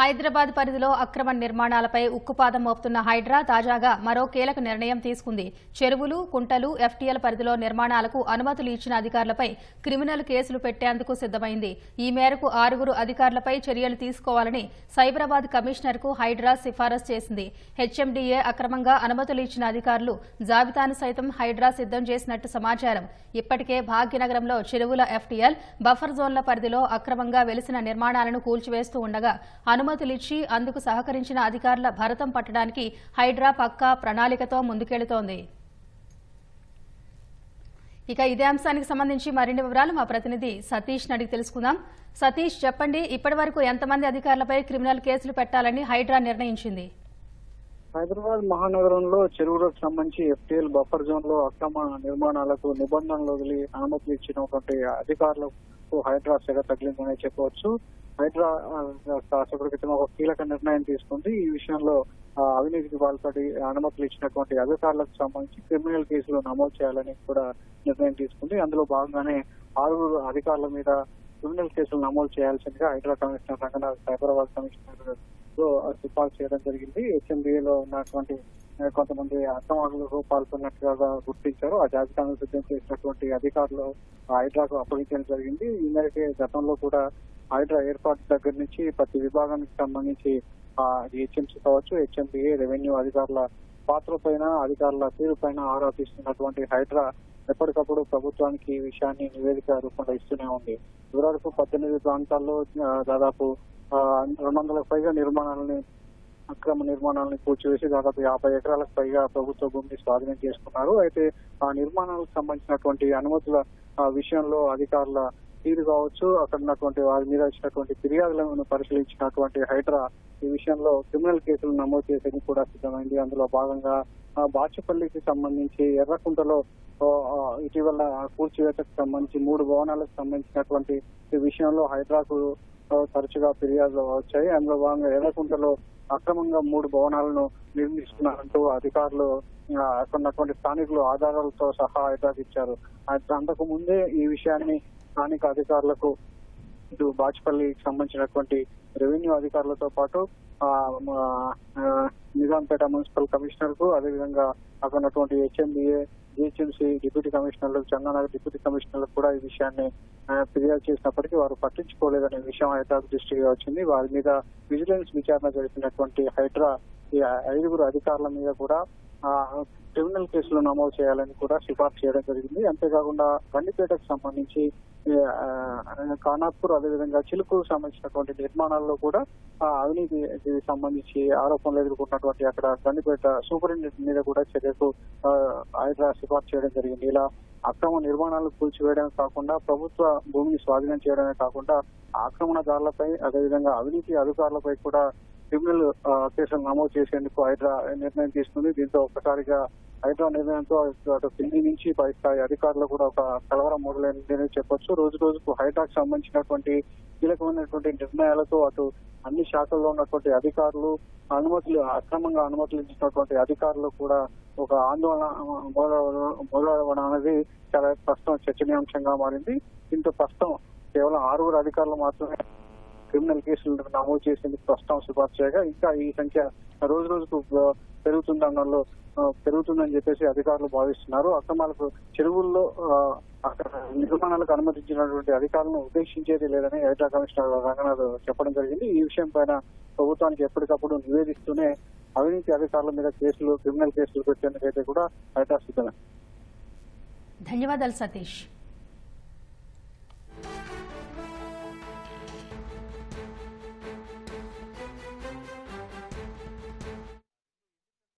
హైదరాబాద్ పరిధిలో అక్రమ నిర్మాణాలపై ఉక్కుపాదం మోపుతున్న హైడ్రా తాజాగా మరో కీలక నిర్ణయం తీసుకుంది. చెరువులు కుంటలు ఎఫ్టీఎల్ పరిధిలో నిర్మాణాలకు అనుమతులు ఇచ్చిన అధికారులపై క్రిమినల్ కేసులు పెట్టేందుకు సిద్దమైంది ఈ మేరకు ఆరుగురు అధికారులపై చర్యలు తీసుకోవాలని సైబరాబాద్ కమిషనర్కు హైడ్రా సిఫారసు చేసింది. హెచ్ఎండీఏ అక్రమంగా అనుమతులు ఇచ్చిన అధికారులు జాబితాను సైతం హైడ్రా సిద్దం చేసినట్టు సమాచారం. ఇప్పటికే భాగ్యనగరంలో చెరువుల ఎఫ్టీఎల్ బఫర్ జోన్ల పరిధిలో అక్రమంగా వెలిసిన నిర్మాణాలను కూల్చివేస్తూ ఉండగా అనుమతులిచ్చి అందుకు సహకరించిన అధికారుల భరతం పట్టడానికి హైడ్రా పక్కా ప్రణాళికతో ముందుకెళుతోంది. ఇక ఇదే అంశానికి సంబంధించి మరిన్ని వివరాలు మా ప్రతినిధి సతీష్ అడిగి తెలుసుకుందాం. సతీష్ చెప్పండి ఇప్పటి వరకు ఎంతమంది అధికారులపై క్రిమినల్ కేసులు పెట్టాలని హైడ్రా నిర్ణయించింది? హైదరాబాద్ మహానగరంలో చెరువులకు సంబంధించి ఎఫ్టీఎల్ బఫర్ జోన్లో అక్రమ నిర్మాణాలకు నిబంధనలు వదిలి అనుమతులు ఇచ్చినటువంటి అధికారులకు హైడ్రా సెగ తగిలిందనే చెప్పవచ్చు. హైడ్రా రాష్ట్ర క్రితం ఒక కీలక నిర్ణయం తీసుకుంది. ఈ విషయంలో అవినీతికి పాల్పడి అనుమతులు ఇచ్చినటువంటి అధికారులకు సంబంధించి క్రిమినల్ కేసులు నమోదు చేయాలని కూడా నిర్ణయం తీసుకుంది. అందులో భాగంగానే ఆరుగురు అధికారుల మీద క్రిమినల్ కేసులు నమోదు చేయాల్సిందిగా హైడ్రా కమిషనర్ రంగనాథ్ సైబరాబాద్ కమిషనర్లో సిఫార్సు చేయడం జరిగింది. హెచ్ఎండిఏలో ఉన్నటువంటి కొంతమంది అక్రమాలకు పాల్గొన్నట్టుగా గుర్తించారు. ఆ జాబితాను సిద్ధం చేసినటువంటి అధికారులు హైడ్రాకు అప్పగించడం జరిగింది. ఈ మేరకే గతంలో కూడా హైడ్రా ఏర్పాటు దగ్గర నుంచి ప్రతి విభాగానికి సంబంధించి ఆ హెచ్ఎంసీ కావచ్చు హెచ్ఎంపీఏ రెవెన్యూ అధికారుల పాత్ర పైన అధికారుల తీరు పైన ఆరా తీస్తున్నటువంటి హైడ్రా ఎప్పటికప్పుడు ప్రభుత్వానికి ఈ విషయాన్ని నివేదిక రూపంలో ఇస్తూనే ఉంది. ఇదివరకు పద్దెనిమిది ప్రాంతాల్లో దాదాపు రెండు వందలకు పైగా నిర్మాణాలని అక్రమ నిర్మాణాలను కూల్చివేసి దాదాపు యాభై ఎకరాలకు పైగా ప్రభుత్వ భూమిని స్వాధీనం చేసుకున్నారు. అయితే ఆ నిర్మాణాలకు సంబంధించినటువంటి అనుమతుల ఆ, విషయంలో అధికారుల తీరు కావచ్చు అక్కడ ఉన్నటువంటి వారి మీద వచ్చినటువంటి ఫిర్యాదులను పరిశీలించినటువంటి హైడ్రా ఈ విషయంలో క్రిమినల్ కేసులు నమోదు చేసేందుకు కూడా సిద్ధమైంది. అందులో భాగంగా బాచుపల్లికి సంబంధించి ఎర్రకుంటలో ఇటీవల కూల్చివేతకు సంబంధించి మూడు భవనాలకు సంబంధించినటువంటి ఈ విషయంలో హైడ్రాకు తరచుగా ఫిర్యాదులు వచ్చాయి. అందులో భాగంగా ఎర్రకుంటలో అక్రమంగా మూడు భవనాలను నిర్మిస్తున్నారంటూ అధికారులు ఆ, ఉన్నటువంటి స్థానికులు ఆధారాలతో సహా ఇచ్చారు అంతకు ముందే ఈ విషయాన్ని స్థానిక అధికారులకు ఇటు బాచ్పల్లికి సంబంధించినటువంటి రెవెన్యూ అధికారులతో పాటు నిజాంపేట మున్సిపల్ కమిషనర్కు అదేవిధంగా అక్కడ ఉన్నటువంటి హెచ్ఎండిఏ జిహెచ్ఎంసీ డిప్యూటీ కమిషనర్లు చందానగర్ డిప్యూటీ కమిషనర్లకు కూడా ఈ విషయాన్ని ఫిర్యాదు చేసినప్పటికీ వారు పట్టించుకోలేదనే విషయం హైదరాబాద్ దృష్టికి వచ్చింది. వారి మీద విజిలెన్స్ విచారణ జరిపినటువంటి హైడ్రా ఈ ఐదుగురు అధికారుల మీద కూడా క్రిమినల్ కేసులు నమోదు చేయాలని కూడా సిఫార్సు చేయడం జరిగింది. అంతేకాకుండా గండిపేటకు సంబంధించి ఖానాపూర్ అదేవిధంగా చిలుకు సంబంధించినటువంటి నిర్మాణాల్లో కూడా అవినీతికి సంబంధించి ఆరోపణలు ఎదుర్కొన్నటువంటి అక్కడ గండిపేట సూపరింటెండెంట్ మీద కూడా చర్యకు ఆయన సిఫార్సు చేయడం జరిగింది. ఇలా అక్రమ నిర్మాణాలు కూల్చివేయడమే కాకుండా ప్రభుత్వ భూమిని స్వాధీనం చేయడమే కాకుండా ఆక్రమణదారులపై అదేవిధంగా అవినీతి అధికారులపై కూడా క్రిమినల్ కేసులు నమోదు చేసేందుకు హైడ్రా నిర్ణయం తీసుకుంది. దీంతో ఒక్కసారిగా హైడ్రా నిర్ణయంతో అటు కింది నుంచి పై స్థాయి అధికారులు కూడా ఒక కలవరం మొదలైందని చెప్పొచ్చు. రోజు రోజుకు హైడ్రాకు సంబంధించినటువంటి కీలకమైనటువంటి నిర్ణయాలతో అటు అన్ని శాఖల్లో ఉన్నటువంటి అధికారులు అనుమతులు అక్రమంగా అనుమతులు ఇచ్చినటువంటి అధికారులు కూడా ఒక ఆందోళన మొదలవడం అనేది చాలా ప్రస్తుతం చర్చనీయాంశంగా మారింది. దీంతో ప్రస్తుతం కేవలం ఆరుగురు అధికారులు మాత్రమే క్రిమినల్ కేసులు నమోదు చేసేందుకు ప్రస్తుతం సిఫార్సు చేయగా ఇంకా ఈ సంఖ్య రోజు రోజుకు ఆ, పెరుగుతుందన్నలో పెరుగుతుందని చెప్పేసి అధికారులు భావిస్తున్నారు. అక్రమాలకు చెరువుల్లో అక్కడ నిర్మాణాలకు అనుమతించినటువంటి అధికారులను ఉద్దేశించేది లేదని హైడ్రా కమిషనర్ రంగనాథ్ చెప్పడం జరిగింది. ఈ విషయం పైన ప్రభుత్వానికి ఎప్పటికప్పుడు నివేదిస్తూనే అవినీతి అధికారుల మీద కేసులు క్రిమినల్ కేసులు పెట్టేందుకైతే కూడా హైడ్రా సిద్ధమే. ధన్యవాదాలు సతీష్.